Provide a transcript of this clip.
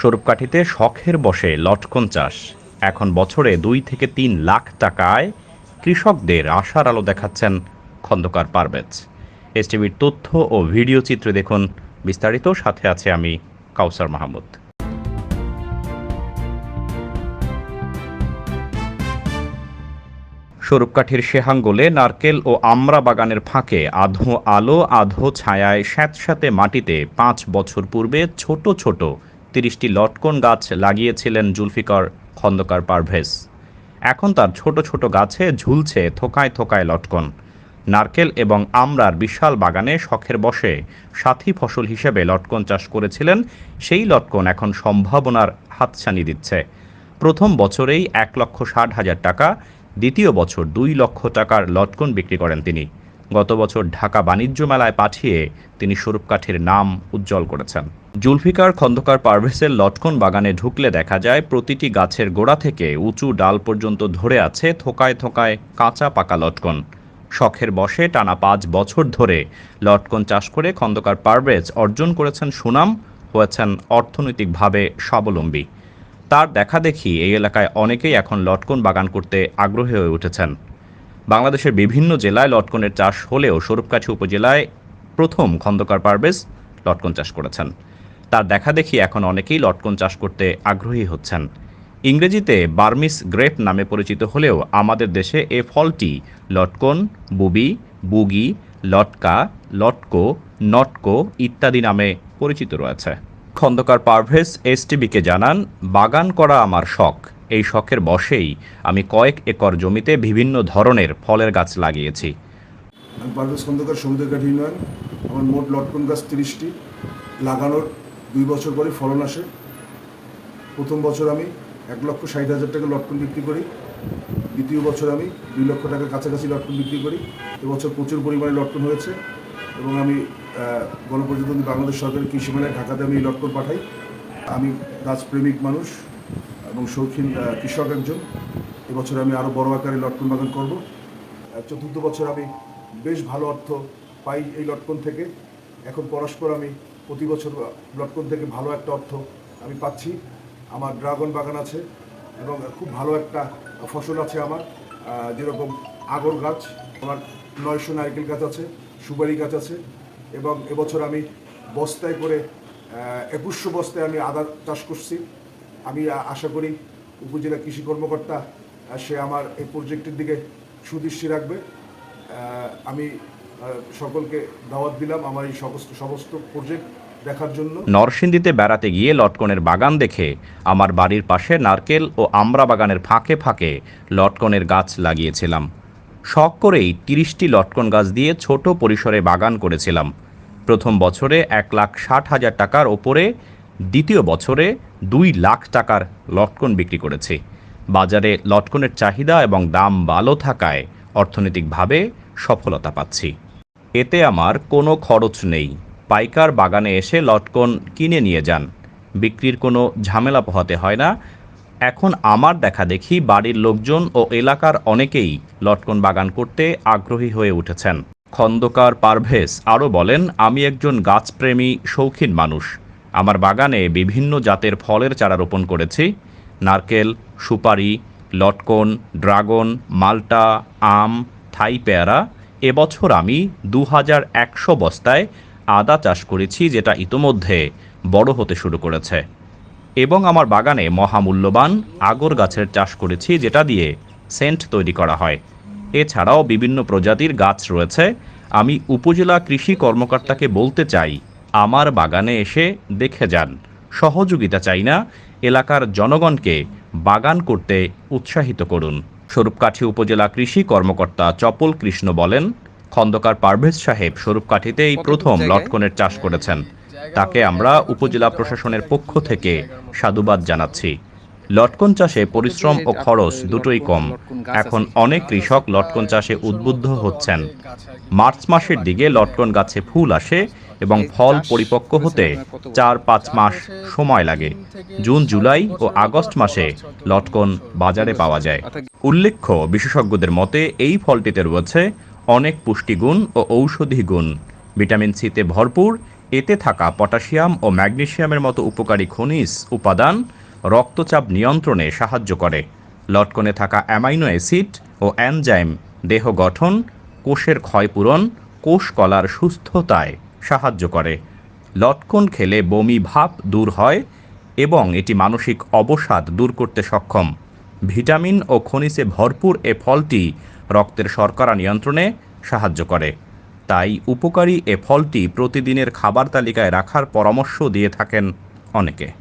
স্বরূপকাঠিতে শখের বসে লটকন চাষ। এখন বছরে দুই থেকে তিন লাখ টাকায় কৃষকদের আশার আলো দেখাচ্ছেন খন্দকার পারভেজ। এসটিভির তথ্য ও ভিডিও চিত্রে দেখুন, বিস্তারিত সাথে আছে আমি কাউসার মাহমুদ। স্বরূপকাঠির শেহাঙ্গলে নারকেল ও আমড়া বাগানের ফাঁকে আধো আলো, আধো ছায়ায় স্যাঁতস্যাঁতে মাটিতে পাঁচ বছর পূর্বে ছোট ছোট তিরিশটি লটকন গাছ লাগিয়েছিলেন জুলফিকার খন্দকার পারভেজ। এখন তার ছোট ছোট গাছে ঝুলছে থোকায় থোকায় লটকন। নারকেল এবং আমরার বিশাল বাগানে শখের বসে সাথী ফসল হিসেবে লটকন চাষ করেছিলেন, সেই লটকন এখন সম্ভাবনার হাতছানি দিচ্ছে। প্রথম বছরেই এক লক্ষ ষাট হাজার টাকা, দ্বিতীয় বছর দুই লক্ষ টাকার লটকন বিক্রি করেন তিনি। গত বছর ঢাকা বাণিজ্য মেলায় পাঠিয়ে তিনি স্বরূপকাঠির নাম উজ্জ্বল করেছেন। জুলফিকার খন্দকার পারভেসের লটকন বাগানে ঢুকলে দেখা যায়, প্রতিটি গাছের গোড়া থেকে উঁচু ডাল পর্যন্ত ধরে আছে থোকায় থোকায় কাঁচা পাকা লটকন। শখের বসে টানা পাঁচ বছর ধরে লটকন চাষ করে খন্দকার পারভেজ অর্জন করেছেন সুনাম, হয়েছেন অর্থনৈতিকভাবে স্বাবলম্বী। তার দেখা দেখি এই এলাকায় অনেকেই এখন লটকন বাগান করতে আগ্রহী হয়ে উঠেছেন। বাংলাদেশের বিভিন্ন জেলায় লটকনের চাষ হলেও স্বরূপকাছি উপজেলায় প্রথম খন্দকার পারভেজ লটকন চাষ করেছেন। তার দেখা দেখি এখন অনেকেই লটকন চাষ করতে আগ্রহী হচ্ছেন। ইংরেজিতে বার্মিস গ্রেপ নামে পরিচিত হলেও আমাদের দেশে এ ফলটি লটকন, বুবি, বুগি, লটকা, লটকো, নটকো ইত্যাদি নামে পরিচিত রয়েছে। খন্দকার পারভেজ এসটিবিকে জানান, বাগান করা আমার শখ। এই শখের বশেই আমি কয়েক একর জমিতে বিভিন্ন ধরনের ফলের গাছ লাগিয়েছি। আমি পারভেজ খন্দকার আমার মোট লটকন গাছ তিরিশটি। লাগানোর দুই বছর পরে ফলন আসে। প্রথম বছর আমি এক লক্ষ ষাট হাজার টাকা লটকন বিক্রি করি। দ্বিতীয় বছর আমি দুই লক্ষ টাকার কাছাকাছি লটকন বিক্রি করি। এবছর প্রচুর পরিমাণে লটকন হয়েছে এবং আমি গণপ্রজাতন্ত্রী বাংলাদেশ সরকারের কৃষি মেলায় ঢাকাতে আমি লটকন পাঠাই। আমি গাছপ্রেমিক মানুষ। এবং শৌখিন কৃষক একজন। এবছর আমি আরও বড় আকারে লটকন বাগান করব। চতুর্থ বছর আমি বেশ ভালো অর্থ পাই এই লটকন থেকে। এখন পরস্পর আমি প্রতি বছর লটকন থেকে ভালো একটা অর্থ আমি পাচ্ছি। আমার ড্রাগন বাগান আছে এবং খুব ভালো একটা ফসল আছে আমার যেরকম আগর গাছ, আমার নয়শো নারকেল গাছ আছে, সুপারি গাছ আছে এবং এবছর আমি বস্তায় করে একুশশো বস্তায় আমি আদা চাষ করছি। আমি আশা করি উপজেলা কৃষি কর্মকর্তা সে আমার এই প্রজেক্টের দিকে সুদৃষ্টি রাখবে। আমি সকলকে দাওয়াত দিলাম আমার এই সমস্ত সমস্ত প্রজেক্ট দেখার জন্য। নরসিংদীতে বেড়াতে গিয়ে লটকনের বাগান দেখে আমার বাড়ির পাশে নারকেল ও আমড়া বাগানের ফাঁকে ফাঁকে লটকনের গাছ লাগিয়েছিলাম। শখ করেই তিরিশটি লটকন গাছ দিয়ে ছোট পরিসরে বাগান করেছিলাম। প্রথম বছরে এক লাখ ষাট হাজার টাকার ওপরে দ্বিতীয় বছরে দুই লাখ টাকার লটকন বিক্রি করেছি। বাজারে লটকনের চাহিদা এবং দাম ভালো থাকায় অর্থনৈতিকভাবে সফলতা পাচ্ছি। এতে আমার কোনো খরচ নেই। পাইকার বাগানে এসে লটকন কিনে নিয়ে যান। বিক্রির কোনো ঝামেলা পোহাতে হয় না। এখন আমার দেখা দেখি বাড়ির লোকজন ও এলাকার অনেকেই লটকন বাগান করতে আগ্রহী হয়ে উঠেছেন। খন্দকার পারভেজ আরও বলেন, আমি একজন গাছপ্রেমী, শৌখিন মানুষ। আমার বাগানে বিভিন্ন জাতের ফলের চারা রোপণ করেছি। নারকেল, সুপারি, লটকন, ড্রাগন, মাল্টা, আম, থাই পেয়ারা। এবছর আমি দু হাজার একশো বস্তায় আদা চাষ করেছি, যেটা ইতোমধ্যে বড় হতে শুরু করেছে। এবং আমার বাগানে মহামূল্যবান আগর গাছের চাষ করেছি, যেটা দিয়ে সেন্ট তৈরি করা হয়। এছাড়াও বিভিন্ন প্রজাতির গাছ রয়েছে। আমি উপজেলা কৃষি কর্মকর্তাকে বলতে চাই আমার বাগানে এসে দেখে যান। সহযোগিতা চাই না। এলাকার জনগণকে বাগান করতে উৎসাহিত করুন। স্বরূপকাঠি উপজেলা কৃষি কর্মকর্তা চপল কৃষ্ণ বলেন খন্দকার পারভেজ সাহেব স্বরূপকাঠিতে এই প্রথম লটকনের চাষ করেছেন। তাকে আমরা উপজেলা প্রশাসনের পক্ষ থেকে সাধুবাদ জানাচ্ছি। লটকন চাষে পরিশ্রম ও খরচ দুটোই কম। এখন অনেক কৃষক লটকন চাষে উদ্বুদ্ধ হচ্ছেন। মার্চ মাসের দিকে লটকন গাছে ফুল আসে। এবং ফল পরিপক্ক হতে চার পাঁচ মাস সময় লাগে। জুন জুলাই ও আগস্ট মাসে লটকন বাজারে পাওয়া যায়। উল্লেখ্য বিশেষজ্ঞদের মতে এই ফলটিতে রয়েছে অনেক পুষ্টিগুণ ও ঔষধি গুণ। ভিটামিন সিতে ভরপুর এতে থাকা পটাশিয়াম ও ম্যাগনেশিয়ামের মতো উপকারী খনিজ উপাদান রক্তচাপ নিয়ন্ত্রণে সাহায্য করে। লটকনে থাকা অ্যামাইনো অ্যাসিড ও অ্যানজাইম দেহ গঠন কোষের ক্ষয়পূরণ কোষ কলার সুস্থতায় সাহায্য করে। লটকন খেলে বমি ভাব দূর হয় এবং এটি মানসিক অবসাদ দূর করতে সক্ষম। ভিটামিন ও খনিজে ভরপুর এ ফলটি রক্তের শর্করা নিয়ন্ত্রণে সাহায্য করে। তাই উপকারী এ ফলটি প্রতিদিনের খাবার তালিকায় রাখার পরামর্শ দিয়ে থাকেন অনেকে।